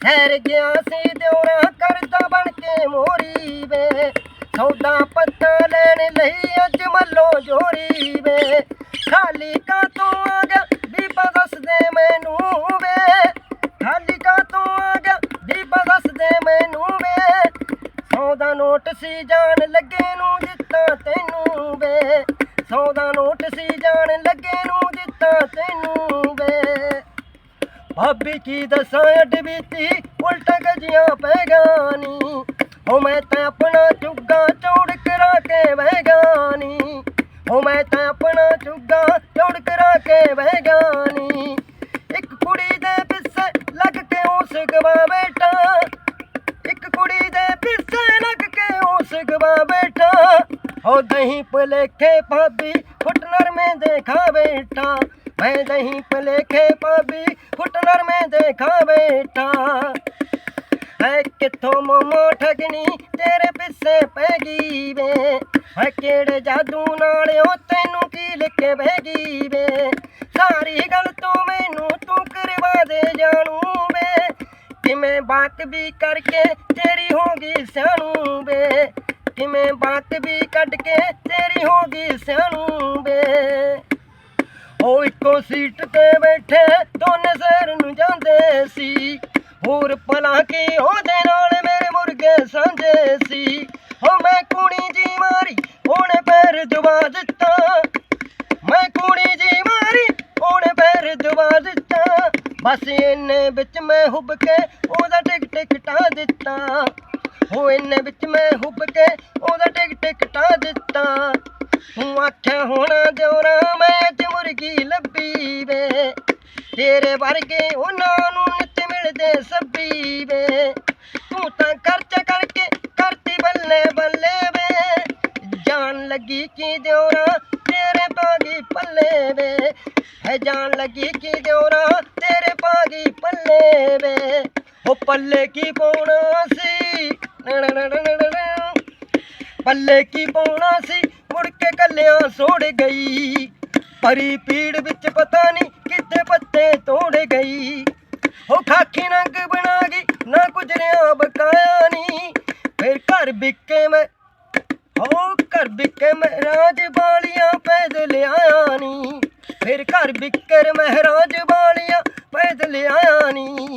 ਠਹਿਰ ਗਿਆ ਸੀ ਦਿਉਰਾ ਕਰਦਾ ਬਣ ਕੇ ਮੋਰੀ ਵੇ, ਸੌਦਾ ਪੱਤਾ ਲੈਣ ਲਈ ਅੱਜ ਮੱਲੋ ਜੋਰੀ ਵੇ। ਖਾਲੀ ਕਾ ਤੂੰ ਆ ਗਿਆ ਬੀਬਾ ਦੱਸ ਦੇ ਮੈਨੂੰ ਵੇ, ਖਾਲੀ ਕਾ ਤੂੰ ਆ ਗਿਆ ਬੀਬਾ ਦੱਸ ਦੇ ਮੈਨੂੰ ਵੇ। ਸੌਦਾ ਨੋਟ ਸੀ ਜਾਣ ਲੱਗੇ ਨੂੰ ਦਿੱਤਾ ਤੈਨੂੰ ਵੇ, ਸੌਦਾ ਨੋਟ ਸੀ ਜਾਣ ਲੱਗੇ ਭਾਬੀ ਕੀ ਦੱਸਾਂ, ਅੱਡ ਬੀਤੀ, ਉਲਟ ਗਜੀਆਂ ਪੈ ਗਾਨੀ। ਹੋ ਮੈਂ ਤਾਂ ਆਪਣਾ ਚੁੱਗਾ ਚੌੜ ਕਰਾ ਕੇ ਬਹਿ ਗਾਨੀ। ਹੋ ਮੈਂ ਤਾਂ ਆਪਣਾ ਚੁੱਗਾ ਚੌੜ ਕਰਾ ਕੇ ਬਹਿ ਗਾਨੀ। ਇੱਕ ਕੁੜੀ ਦੇ ਪਿੱਛੇ ਲੱਗ ਕੇ ਉਸ ਗਵਾ ਬੇਟਾ ਇੱਕ ਕੁੜੀ ਦੇ ਪਿੱਛੇ ਲੱਗ ਕੇ ਉਸ ਗਵਾ ਬੈਠਾ। ਹੋ ਦਹੀਂ ਭੁਲੇਖੇ ਭਾਬੀ ਫੁੱਟ ਨਰਮੇ ਦੇਖਾ ਬੈਠਾ। ਮੈਂ ਦਹੀਂ ਭਲੇਖੇ ਭਾਬੀ ਫੁੱਟ ਨਰਮੇ ਦੇਖਾ ਬੈਠਾ ਹੈ ਕਿੱਥੋਂ ਮੋਮੋ ਠਗਣੀ, ਤੇਰੇ ਪਿੱਛੇ ਪੈ ਗਈ ਵੇ। ਹੈ ਕਿਹੜੇ ਜਾਦੂ ਨਾਲ ਉਹ ਤੈਨੂੰ ਕੀ ਲਿਖ ਕੇ ਵੇ। ਸਾਰੀ ਗੱਲ ਤੂੰ ਮੈਨੂੰ, ਤੂੰ ਕਰਵਾ ਦੇ ਜਾਣੂ ਵੇ। ਕਿਵੇਂ ਬਾਤ ਵੀ ਕਰਕੇ ਤੇਰੀ ਹੋ ਗਈ ਸਿਆਣੂ ਵੇ। ਕਿਵੇਂ ਬਾਤ ਵੀ ਕੱਢ ਕੇ ਤੇਰੀ ਹੋ ਗਈ ਸਿਆਣੂ ਉਹ ਸੀਟ ਤੇ ਬੈਠੇ ਦੋਨੇ ਸ਼ਹਿਰ ਨੂੰ ਜਾਂਦੇ ਸੀ। ਹੋਰ ਭਲਾ ਕੀ ਉਹਦੇ ਨਾਲ ਮੇਰੇ ਮੁਰਗੇ ਸਾਂਝੇ ਸੀ। ਹੋ ਮੈਂ ਕੁੜੀ ਜੀ ਮਾਰੀ, ਉਹਨੇ ਪੈਰ ਦਬਾ ਦਿੱਤਾ। ਮੈਂ ਕੁੜੀ ਜੀ ਮਾਰੀ, ਉਹਨੇ ਪੈਰ ਦਬਾ ਦਿੱਤਾ। ਬਸ ਇਹਨੇ ਵਿੱਚ ਮੈਂ ਹੁੱਬ ਕੇ ਉਹਦਾ ਟਿਕ ਟਿਕ ਟਾ ਦਿੱਤਾ। ਹੋ ਇਹਨੇ ਵਿੱਚ ਮੈਂ ਹੁੱਬ ਕੇ ਉਹਦਾ ਟਿਕ ਟਿਕ ਟਾ ਦਿੱਤਾ। ਤੂੰ ਆਖਿਆ ਹੋਣਾ ਦਿਉਰਾ ਮੈਂ ਅੱਜ ਲੱਭੀ ਵੇ ਤੇਰੇ ਵਰਗੇ ਉਹਨਾਂ ਨੂੰ ਨਿੱਤ ਮਿਲਦੇ ਸੱਬੀ ਵੇ ਤੂੰ ਤਾਂ ਖਰਚਾ ਕਰਕੇ ਕਰਤੀ ਬੱਲੇ ਬੱਲੇ ਵੇ ਜਾਨ ਲੱਗੀ ਕੀ ਦਿਉਰਾ ਤੇਰੇ ਪਾਗੀ ਪੱਲੇ ਵੇ ਹੈ ਜਾਨ ਲੱਗੀ ਕੀ ਦਿਉਰਾ ਤੇਰੇ ਪਾਗੀ ਪੱਲੇ ਵੇ ਉਹ ਪੱਲੇ ਕੀ ਪਾਉਣਾ ਸੀ? ਪੱਲੇ ਕੀ ਪਾਉਣਾ ਸੀ? ਮੁੜ ਕੇ ਕੱਲਿਆਂ ਸੋੜ ਗਈ। ਪਰੀ ਪੀੜ ਵਿੱਚ ਪਤਾ ਨਹੀਂ ਕਿੱਥੇ ਪੱਤੇ ਤੋੜ ਗਈ। ਹੋ ਖਾਖੀ ਰੰਗ ਬਣਾ ਗਈ, ਨਾ ਗੁਜਰਿਆ ਬਕਾਇਆ ਨਹੀਂ। ਫਿਰ ਘਰ ਵਿੱਕੇ ਮੈਂ, ਹੋ ਘਰ ਵਿਕੇ ਮਹਾਰਾਜ ਵਾਲੀਆਂ ਪੈਦਲ ਆਇਆ ਨੀ ਫਿਰ ਘਰ ਵਿੱਕਰ ਮਹਾਰਾਜ ਵਾਲੀਆਂ ਪੈਦਲ ਆਇਆ ਨੀ